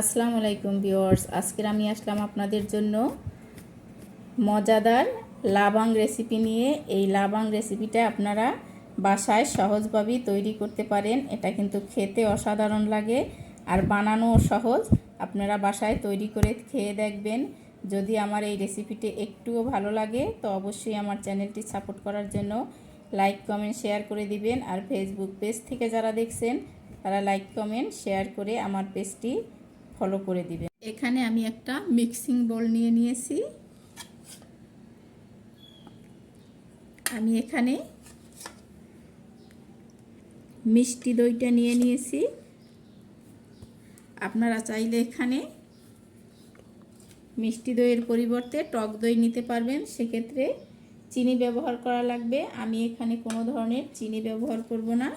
আসসালামু আলাইকুম ভিউয়ার্স, আজকের আমি আসলাম আপনাদের জন্য মজাদার লাবাং রেসিপি নিয়ে। এই লাবাং রেসিপিটা আপনারা বাসায় সহজভাবেই তৈরি করতে পারেন। এটা কিন্তু খেতে অসাধারণ লাগে আর বানানোও সহজ। আপনারা বাসায় তৈরি করে খেয়ে দেখবেন। যদি আমার এই রেসিপিটি একটুও ভালো লাগে, তো অবশ্যই আমার চ্যানেলটি সাপোর্ট করার জন্য লাইক, কমেন্ট, শেয়ার করে দিবেন। আর ফেসবুক পেজ থেকে যারা দেখছেন, তারা লাইক, কমেন্ট, শেয়ার করে আমার পেজটি ফলো করে দিবেন এখানে আমি একটা মিক্সিং বোল নিয়ে নিয়েছি। আমি এখানে মিষ্টি দইটা নিয়ে নিয়েছি। আপনারা চাইলে এখানে মিষ্টি দইয়ের পরিবর্তে টক দই নিতে পারবেন। সেক্ষেত্রে চিনি ব্যবহার করা লাগবে। আমি এখানে কোনো ধরনের চিনি ব্যবহার করব না।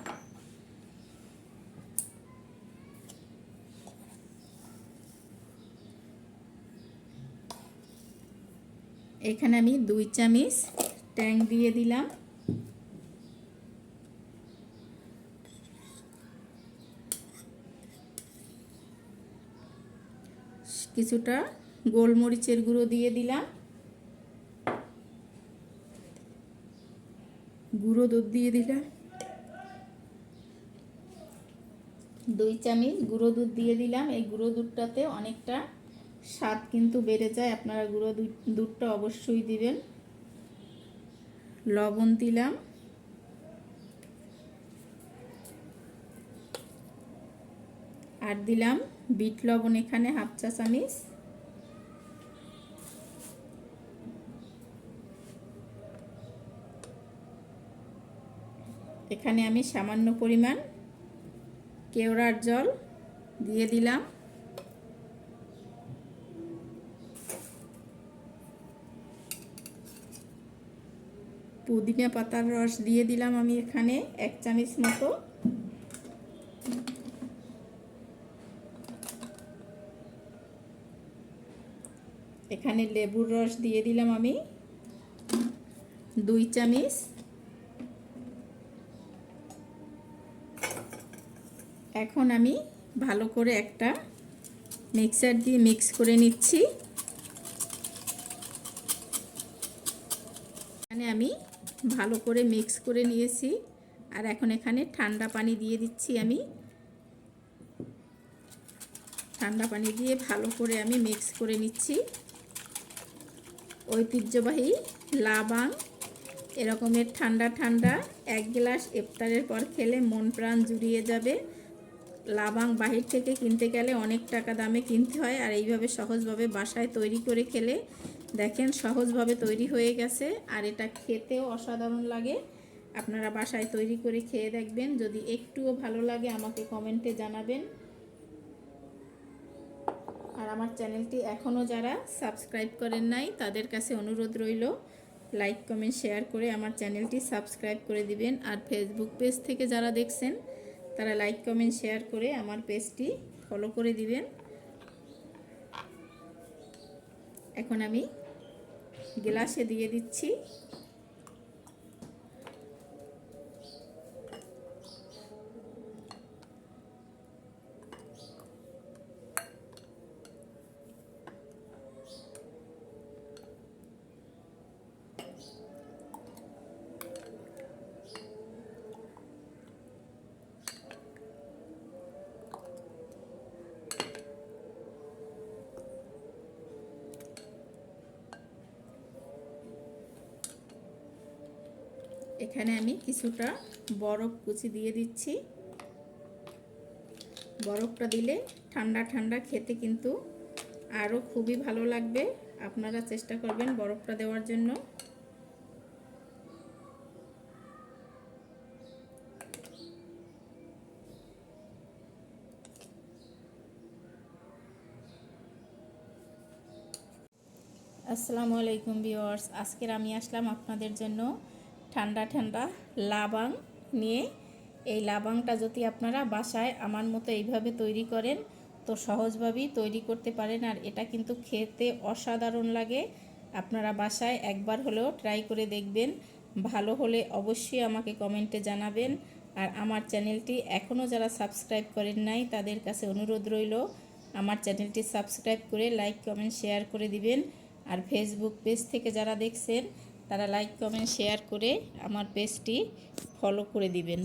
এখানে আমি দুই চামচ ট্যাং দিয়ে দিলাম। কিছুটা গোলমরিচের গুঁড়ো দিয়ে দিলাম। গুঁড়ো দুধ দিয়ে দিলাম। দুই চামচ গুঁড়ো দুধ দিয়ে দিলাম। এই গুঁড়ো দুধটাতে অনেকটা স্বাদ কিন্তু বেড়ে যায়। আপনারা গুঁড়ো দুধটা অবশ্যই দিবেন। লবণ দিলাম। আর দিলাম বিট লবণ এখানে, হাফ চা চামিচ। এখানে আমি সামান্য পরিমাণ কেওড়ার জল দিয়ে দিলাম। পুদিনা পাতার রস দিয়ে দিলাম আমি এখানে এক চামচ মতো। এখানে লেবুর রস দিয়ে দিলাম আমি দুই চামচ। এখন আমি ভালো করে একটা মিক্সার দিয়ে মিক্স করে নিচ্ছি। আমি ভালো করে মিক্স করে নিয়েছি। আর এখন এখানে ঠান্ডা পানি দিয়ে দিচ্ছি আমি। ঠান্ডা পানি দিয়ে ভালো করে আমি মিক্স করে নিচ্ছি। ঐতিহ্যবাহী লাবাং, এরকমের ঠান্ডা ঠান্ডা, এক গ্লাস ইফতারের পর খেলে মন প্রাণ জুড়িয়ে যাবে। লাবাং বাহির থেকে কিনতে গেলে অনেক টাকা দামে কিনতে হয়, আর এইভাবে সহজভাবে বাসায় তৈরি করে খেলে দেখেন, সহজভাবে তৈরি হয়ে গেছে। আর এটা খেতেও অসাধারণ লাগে। আপনারা বাসায় তৈরি করে খেয়ে দেখবেন। যদি একটুও ভালো লাগে, আমাকে কমেন্টে জানাবেন। আর আমার চ্যানেলটি এখনও যারা সাবস্ক্রাইব করেন নাই, তাদের কাছে অনুরোধ রইল, লাইক, কমেন্ট, শেয়ার করে আমার চ্যানেলটি সাবস্ক্রাইব করে দিবেন। আর ফেসবুক পেজ থেকে যারা দেখছেন, তারা লাইক, কমেন্ট, শেয়ার করে আমার পেজটি ফলো করে দিবেন। এখন আমি গ্লাসে দিয়ে দিচ্ছি। এখানে আমি কিছুটা বরফ কুচি দিয়ে দিচ্ছি। বরফটা দিলে ঠান্ডা ঠান্ডা খেতে কিন্তু আরও খুবই ভালো লাগবে। আপনারা চেষ্টা করবেন বরফটা দেওয়ার জন্য। আসসালামু আলাইকুম ভিওয়ার্স আজকের আমি আসলাম আপনাদের জন্য ঠান্ডা ঠান্ডা লাবাং নিয়ে। এই লাবাংটা যদি আপনারা বাসায় আমার মতো এইভাবে তৈরি করেন, তো সহজভাবেই তৈরি করতে পারেন। আর এটা কিন্তু খেতে অসাধারণ লাগে। আপনারা বাসায় একবার হলেও ট্রাই করে দেখবেন। ভালো হলে অবশ্যই আমাকে কমেন্টে জানাবেন। আর আমার চ্যানেলটি এখনও যারা সাবস্ক্রাইব করেন নাই, তাদের কাছে অনুরোধ রইল, আমার চ্যানেলটি সাবস্ক্রাইব করে লাইক, কমেন্ট, শেয়ার করে দিবেন। আর ফেসবুক পেজ থেকে যারা দেখছেন তারা লাইক কমেন্ট শেয়ার করে আমার পেজটি ফলো করে দিবেন।